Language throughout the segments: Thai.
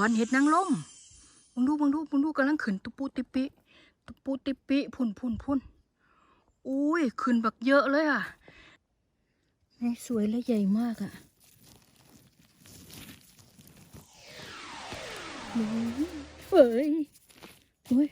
อนเห็ดนางลมมึงดูมึงดูมึงดูกำลังขึ้นตุปูติปิตุปูติปิพุ่นพุ่นพุ่นอุ้ยขึ้นแบบเยอะเลยอะนี่สวยและใหญ่มากอะเฮ้ยเฮ้ย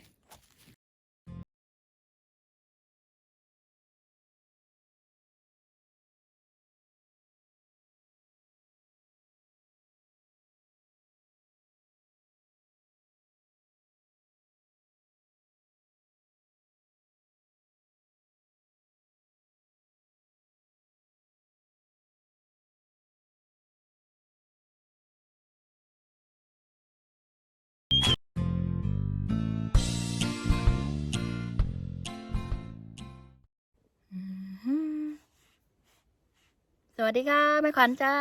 วัสดีค่ะแม่ขวัญจ้า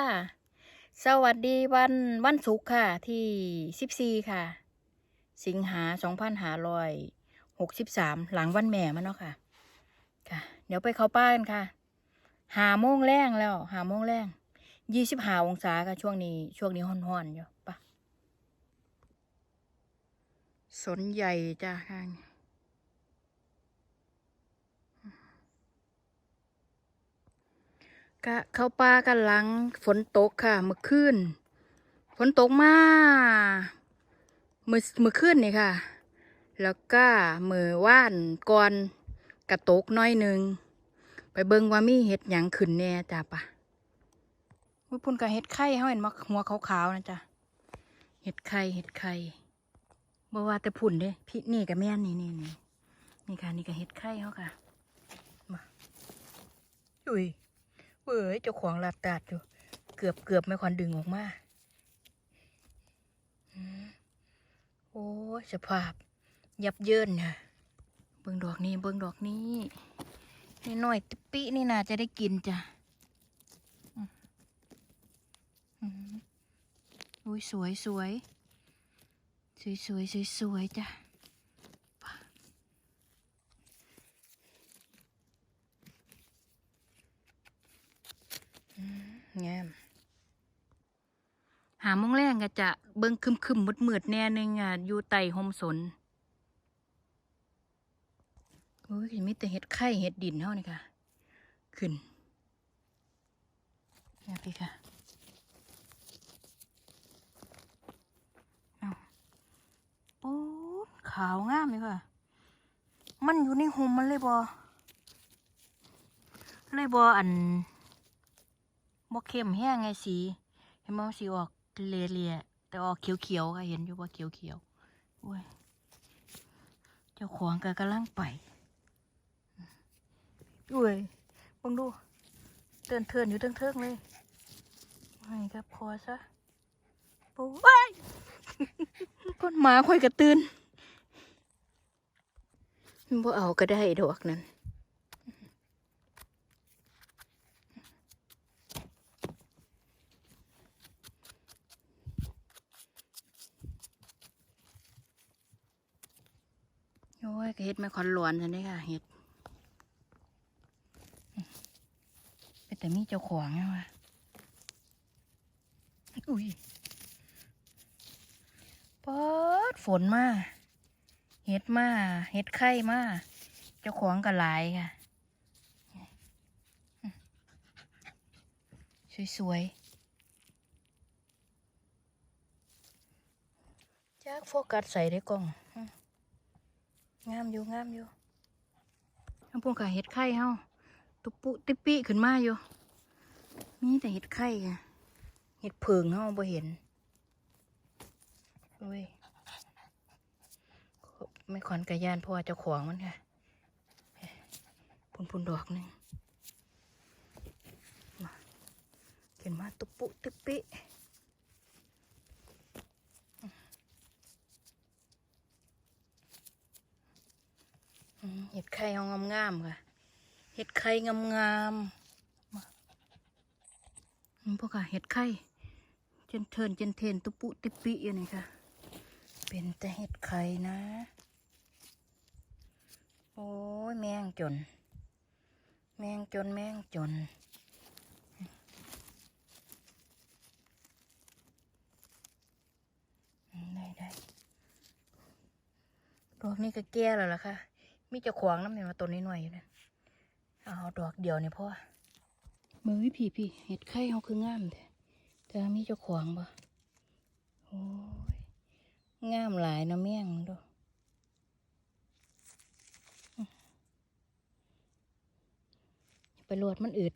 สวัสดีวันวันศุกร์ค่ะ ที่สิบสี่ค่ะ สิงหาสองพันหารอยหกสิบสามหลังวันแม่มันเนาะค่ะ ค่ะ เดี๋ยวไปเข้าป้ากันค่ะ หาโมงแรงแล้ว หาโมงแรงยี่สิบห้าองศาค่ะช่วงนี้ ช่วงนี้ห้อนๆอยู่ปะสนใหญ่จ้าค่ะ กะเข้าป่ากันหลังฝนตกค่ะ เมื่อคืนฝนตกมาเมื่อเมื่อคืนนี่ค่ะ แล้วก็เมื่อว่านก่อนกระตกน้อยหนึ่งไปเบิ่งว่ามีเห็ดหยังขึ้นแน่จ้าปะวิปุ่นกับเห็ดไข่เขาเห็นมาหัวขาวๆนะจ้ะเห็ดไข่เห็ดไข่บ่ว่าแต่ผุ่นเด้พี่นี่กับแม่นนี่นี่นี่นี่ค่ะ นี่กับเห็ดไข่เขาค่ะมาอุ้ย เว้ยเจ้าของหลาดตาดอยู่ เกือบเกือบไม่ควันดึงออกมาโอ้สภาพ ยับเยินเนี่ยเบิ่งดอกนี้เบิ่งดอกนี้นี่หน่อยติ๊ปปี้นี่น่าจะได้กินจ้ะอุ้ยสวยสวยสวยสวยสวยสวยจ้ะ แง่มหาโมงแรงก็จะเบิ่งคึมคึมมืดมืดๆแน่หนึงอะอยู่ไต่หมสนโอ้ยมีแต่เห็ดไข่เห็ดดินเท่านี่ค่ะ ขึ้นนี่พี่ค่ะเอาโอ้ขาวงามเลยค่ะ มันอยู่ในหุมมันเลยบอเลยบออัน บ่เข้มแห้งไงสี เห็นบ่สีออกเลียๆแต่ออกเขียวๆก็เห็นอยู่ว่าเขียวๆโอ้ยเจ้าของก็กำลังไปอุ้ยเบังดูเตือนเทินอยู่เทิงๆเลยให้ครับพอซะโอ้ยก้นหมาค่อยกระตื่นบ่เอาก็ได้ดอกนั้น โอ้ยเห็ดไม่คอนหลวนสันนี่ค่ะเห็ดเป็นแต่มีเจ้าของไงวะอุ้ยปอดฝนมาเห็ดมาเห็ดไข่มาเจ้าของก็หลายค่ะ สวยๆจากโฟกัสใส่ได้กล้อง งามอยู่งามอยู่ทั้งพวกกะเห็ดไข่เฮาตุปุติปิขึ้นมาอยู่ มีแต่เห็ดไข่ค่ะเห็ดเพิงเฮาบ่เห็นโอ้ยไม่ขอนกระยานเพราะว่าเจ้าของมันค่ะพุ่นพุ่นดอกหนึ่งมาขึ้นมาตุปุติปิ เห็ดไข่เอางามๆค่ะ เห็ดไข่งามๆมาอืมพวกค่ะเห็ดไข่เจนเทินเจนเทนตุปุติปิอยู่นี่ค่ะ เป็นแต่เห็ดไข่นะ โอ้ยแมงจน แมงจนแมงจนอืดอกนี้ก็แก่แล้วล่ะค่ะ มีจะขวางน้ำเนี่ยมาต้นน้อยๆอยู่นั่นเอาดอกเดียวเนี่ยพ่อมือพี่พี่เห็ดไข่เขาคืองามแต่แต่มีจ้าขวางบ่โอ้ยงามหลายนะแม่งดูไปรวดมันอึด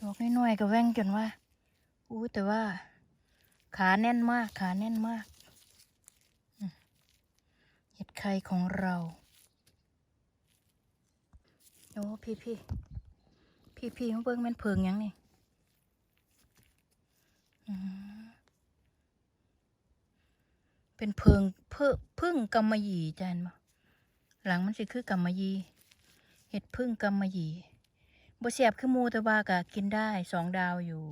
ดอกน้อยๆก็แว่งจนว่า แต่ว่า ขาแน่นมาก ขาแน่นมาก เห็ดไข่ของเรา โอ้พี่พี่พี่พี่มาเบิ่งแมันเพิงยังนี่เป็นเพิงเพิ่พึ่งกำมะหยี่จานมาหลังมันสิคือกำมะหยี่เห็ดพึ่งกำมะหยี่บ่เสียบคือมูแต่ว่ากะกินได้สองดาวอยู่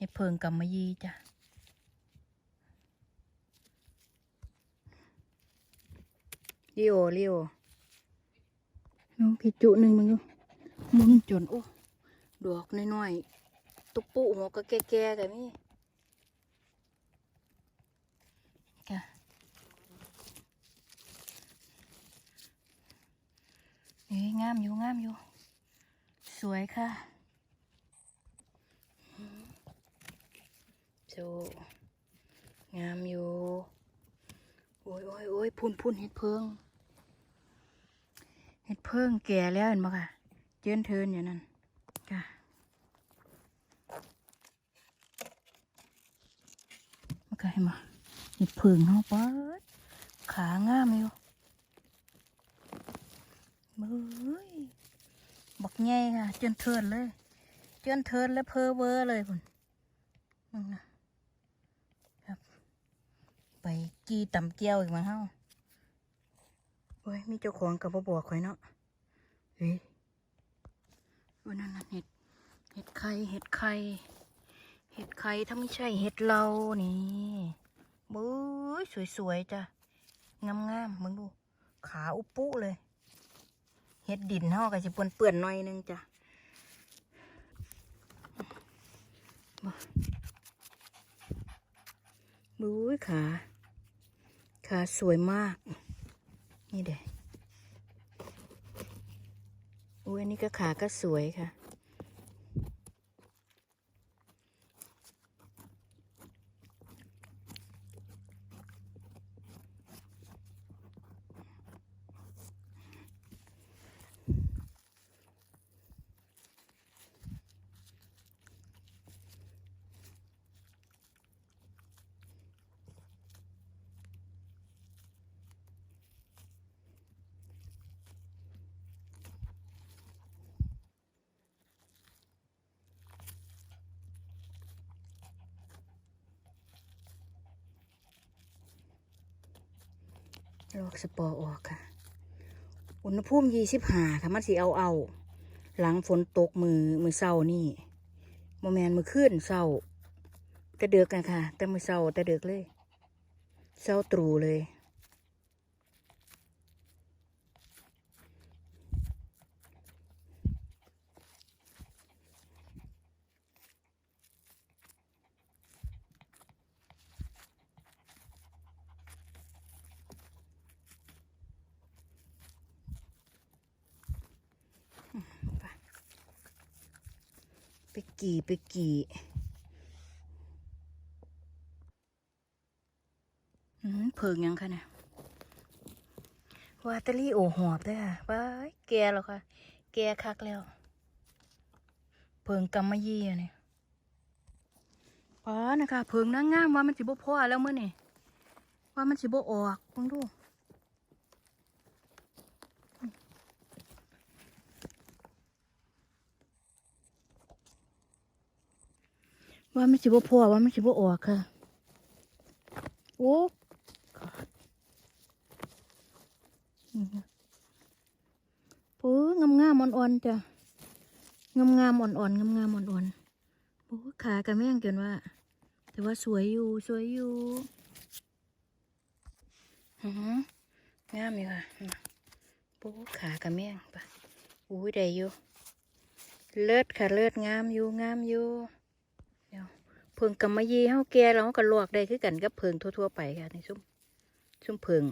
เฮ็ดเพิงกำมะยีจ้ะลิโอลิโอน้องผิดจุหนึ่งมึงดูมึงจนโอ้ดอกน้อยๆตุกปุหัวก็แก่ๆกันนี่จ้ะเอ้ยงามอยู่งามอยู่ สวยค่ะ โซงามอยู่ โอ้ยโอ้ยโอ้ยพุ่นพุ่นเห็ดเพิงเห็ดเพิงแก่แล้วเห็นไหมค่ะ เจินเทินอยู่นั่นจ้ะมันก็เห็นไหมเห็ดเพิงเนาะปัดขางามอยู่เบ้ยบักใหญ่ค่ะ เจินเทินเลย เจินเทินแล้วเพอเวอร์เลยพุ่นมึงนะ ไปกีต่ำเกี้ยวอีกมาเฮ้าโอ้ยมีเจ้าของกับบ่บอกข่อยเนาะเฮ้ยโอ้ยนั่นเห็ดเห็ดไข่เห็ดไข่เห็ดไข่ถ้าไม่ใช่เห็ดเรานี่บื้ยสวยๆจ้ะงามๆมึงดู ขาอุปุเลยเห็ดดินเฮาก็จะเปื่อนๆหน่อยนึงจ้ะบู๊ยขา ขาสวยมาก นี่เด็อุ้ยอันนี้ก็ขาก็สวยค่ะ ลอกสปอร์ออกค่ะ อุณหภูมิยี่สิบห้าค่ะ มันสิเอาเอา หลังฝนตกมือมือเศร้านี่โมแมนมือขึ้นเศร้าแต่เดือกกันค่ะ แต่มือเศร้าแต่เดือกเลย เศร้าตรูเลย ไป กี่ไปกี่เพิงยังคะเนี่ยวาตาลี่โอหอบด้อค่ะว้ายแกแล้วค่ะ แกคักแล้ว เพิงกำมะยี่อะเนี่ยอ๋อนะคะ เพิงนางงามว่ามันสิบ่พอแล้วเมื่อนี่ว่ามันสิบ่ออกมึงดู ว่ามันสิบ่พอว่ามันสิบ่ออกค่ะ โอ้ปูงามงามอ่อนๆจ้ะงามงามอ่อนๆงามงามอ่อนๆปูขากระแม่งเกินว่า แต่ว่าสวยอยู่สวยอยู่หืองามอยู่ค่ะปูขากระแม่งปะอุ้ยได้อยู่เลิศค่ะเลิศงามอยู่งามอยู่ เพิงกำมะยีเฮาแก่แล้วเฮาก็ลวกได้คือกันกับเพิงทั่วๆไปค่ะในซุ้มซุ้มเพิง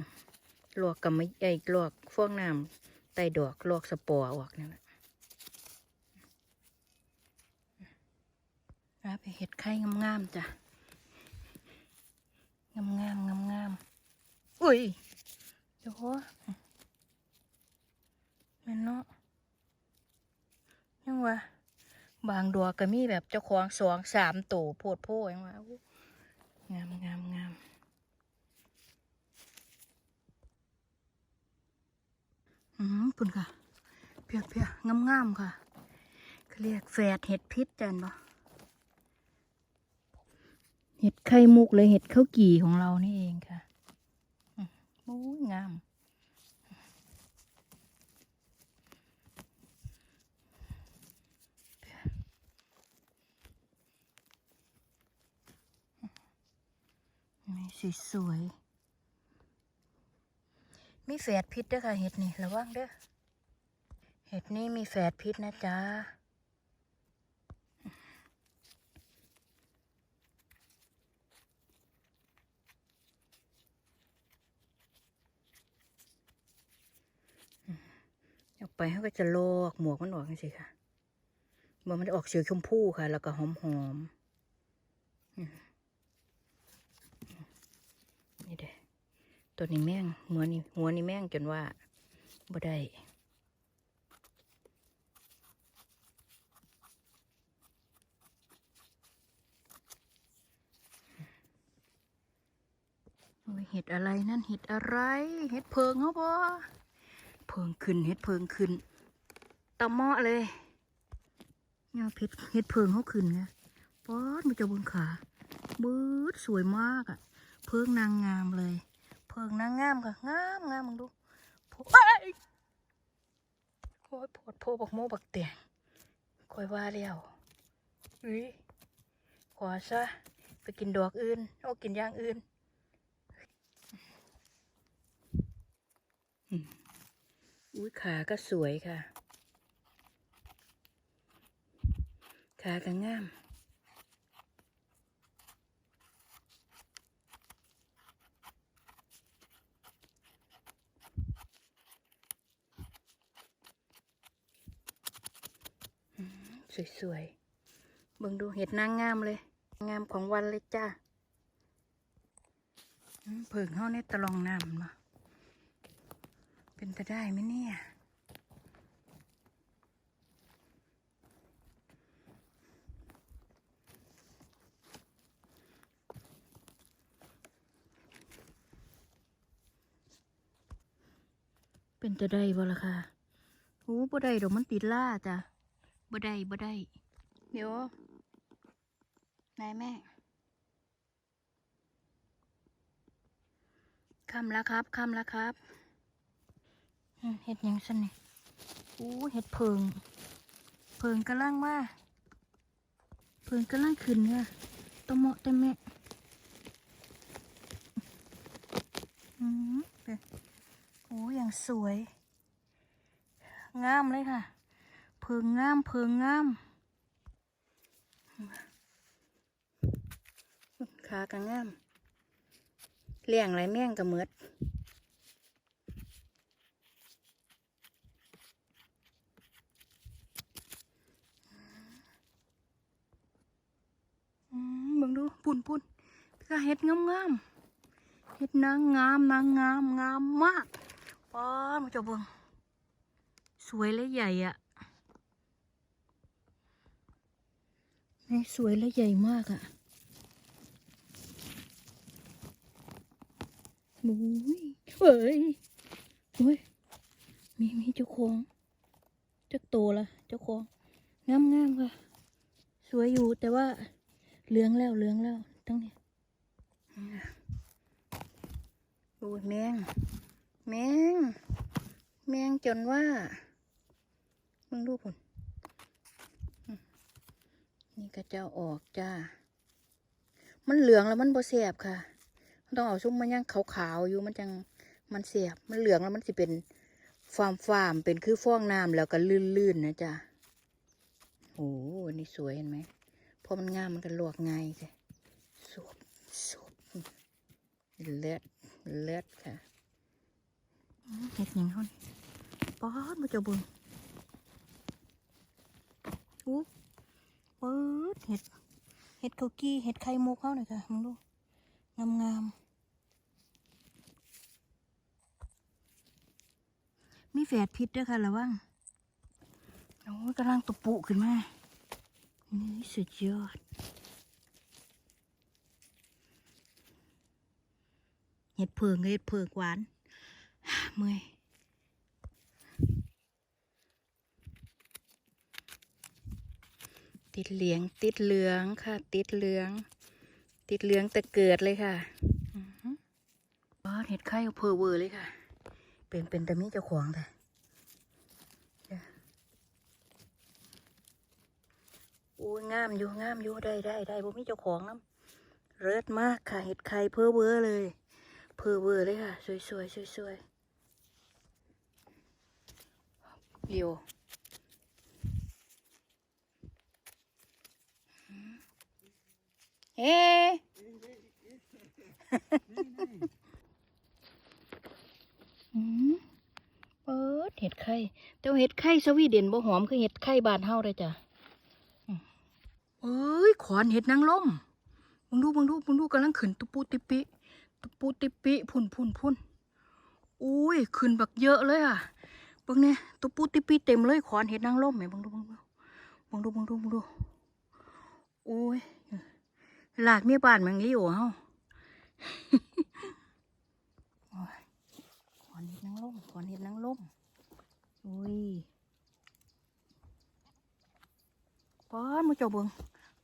ลวกกำมะไอ้ลวกฟองน้ำไตดอกลวกสปอร์ออกนั่นแหละนะไปเห็ดไข่งามๆจ้ะงามงามงามงามๆอุ้ยเดี๋ยวหัวม่นเนาะยังวะ บางดวกก็มีแบบเจ้าของสองสามตัวโพดโพยังวะงามงามงามอืมปุ่นค่ะ เพียเพียงามงามค่ะเขาเรียกแฝดเห็ดพิษจันปะเห็ดไข่มุกเลยเห็ดข้าวกี่ของเรานี่เองค่ะอืมโอ้ยงาม นี่ สวยๆ มีแฝดพิษด้วยค่ะเห็ดนี่ระวังเด้อ เห็ดนี่มีแฝดพิษนะจ๊ะ ออกไปเขาก็จะลอกหมวกมันออกนี่สิค่ะมันมันออกเสียชมพูค่ะ แล้วก็หอมหอมๆอืมนี่เด้ ตัวนี้แม่งหัวนี่หัวนี่แม่งจนว่าบ่ได้เห็ดอะไรนั่นเห็ดอะไร เห็ดเพิงเขาบ่เพิงขึ้นเห็ดเพิงขึ้นตะเมาะเลยเนี่ยเพชรเห็ดเพิงเขาขึ้นไงป๊อดมันจะบนขาบืดสวยมากอะ่ะ เพิงนางงามเลย พิงนางงามค่ะงามงามมึงดูโอ้ยโอ้ยปวดโพบักโมบักเตียงคอยว่าแล้วอุ้ยขอซะไปกินดอกอื่นเอากินอย่างอื่นอุ้ยขาก็สวยค่ะ ขาก็งาม สวยๆเบิ่งดูเห็ดนางงามเลย งามของวันเลยจ้าอืมเผิงเฮาในตะลองน้ำมาเป็นไปได้ไหมเนี่ยเป็นจะได้บ่ล่ะค่ะโอ้บ่ได้ดอกมันติดล่าจ้ะ บ่ได้บ่ได้เดี๋ยวนายแม่คำแล้วครับคำแล้วครับอืมเห็ดหยังสันนี่อู้เห็ดเพิง เพิงกำลังมาเพิงกำลังขึ้นเนี่ยตะเหมาะตะแม่อืมเป็นโอ้อย่างสวย งามเลยค่ะเพิงงามเพิงงามขากังามเลี้ยงไรแม่งกระเมิดอืมเบิ่งดูปุ่นปุ่นก็เห็ดงามงามเห็ดนางงามนางงามงามมากป้อนมาจะเบิ่งสวยและใหญ่อะ สวยและใหญ่มากอะ่ะโอ้ยเฮ้ยโอ้ย มีมีเจ้าของเจ้าโตละเจ้าของงามงามค่ะ สวยอยู่แต่ว่าเหลืองแล้วเหลืองแล้วตั้งนี้โอ้ยแมง แมง แมงจนว่ามึงดูผล นี่ก็จะเอาออกจ้า มันเหลืองแล้วมันบ่เสียบค่ะมันต้องเอาซุ้มมันยังขาวๆอยู่มันจังมันเสียบ มันเหลืองแล้วมันสิเป็นฟาร์มฟาร์มเป็นคือฟองน้ำแล้วก็ลื่นๆนะจ้ะโอ้อันนี้สวยเห็นไหมพอมันงามมันก็ลวกง่ายใช่สวบสวบเลือดเลือดค่ะเห็ดหยังเขานี่ป๊อดมาเจะเบึงอู้ ปิดเห็ดเห็ดเกากี้เห็ดไข่มุกเขาหน่อยค่ะมึงดูงามงามมีแฝดพิษด้วยค่ะระวังโอ้ยกำลังตะปุขึ้นมานี่สุดยอดเห็ดเพิงกับเห็ดเพิงหวานเมื่อย ติดเหลือง ติดเหลืองค่ะ ติดเหลือง ติดเหลืองแต่เกิดเลยค่ะอือหืออ๋อเห็ดไข่เพอเวอร์เลยค่ะ เป็นเป็นแต่มีเจ้าของแต่โอ้ยงามอยู่งามอยู่ได้ได้ได้บ่มีเจ้าของน้ำเลิศมากค่ะเห็ดไข่เพอเวอร์เลย เพอเวอร์เลยค่ะ สวยสวยสวยสวยเรียว เฮ้อืมเปิดเห็ดไข่แต่ว่าเห็ดไข่สวีเดนบ่หอมคือเห็ดไข่บานเฮาเลยจ้ะอืมเอ้ยขอนเห็ดนางลมมึงดูมึงดูมึงดูกำลังขึ้นตุปูติปิตุปูติปิพุ่นพุ่นพุ่นอุ้ยขึ้นบักเยอะเลยอะเบิ่งเนี่ยตุปูติปิเต็มเลยขอนเห็ดนางลมแหมมึงดูมึงดูมึงดูมึงดูมึงดูโอ้ย หลากเมียบ้านมังลี่อเฮาโอ้ยขอนเห็ดนางล่มขอนเห็ดนางล่มอุ้ยป้อนมาเจ้าเบิง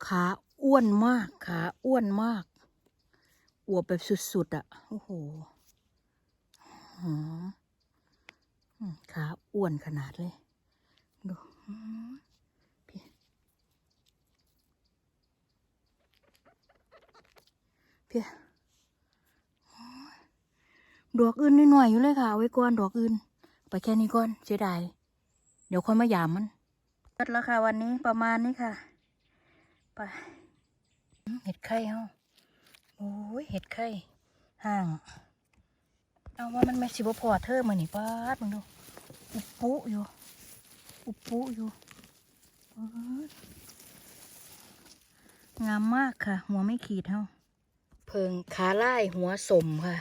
ขาอ้วนมากขาอ้วนมากอวบแบบสุดๆอะ่ะโอ้โหหืมขาอ้วนขนาดเลย ดูอื้อพี่ พี่ดอกอื่นหน่อยๆอยู่เลยค่ะเอาไว้ก่อนดอกอื่น ไปแค่นี้ก่อนเสียดายเดี๋ยวค่อยมาหยามมันเสร็จแล้วค่ะ วันนี้ประมาณนี้ค่ะ ไป เห็ดไข่เฮาโอ้ยเห็ดไข่ห่าง เอาว่ามันไม่สิบพอเธอมานี่ป้าดมึงดู อุปุอยู่ อุปุอยู่งามมากค่ะ หัวไม่ขีดเฮา เพิงขาไล่หัวสมค่ะ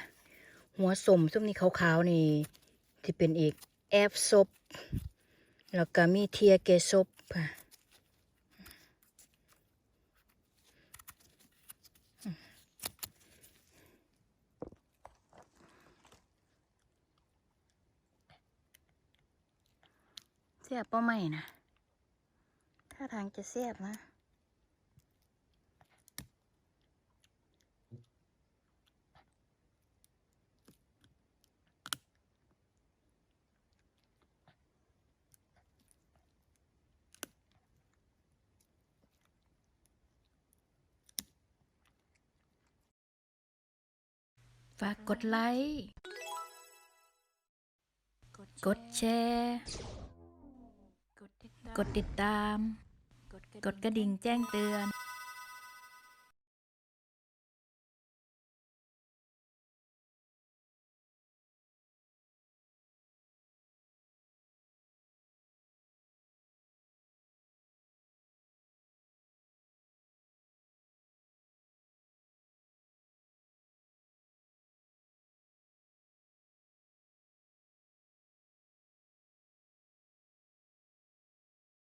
หัวสมซุ่มนี้ขาวๆนี่ที่เป็นอีกแอบซบแล้วก็มีเทียเกซบค่ะเสียบป้าไม่นะ ถ้าทางจะเสียบนะ ดไลค์ กดแชร์ กดติดตาม กดกระดิ่งแจ้งเตือน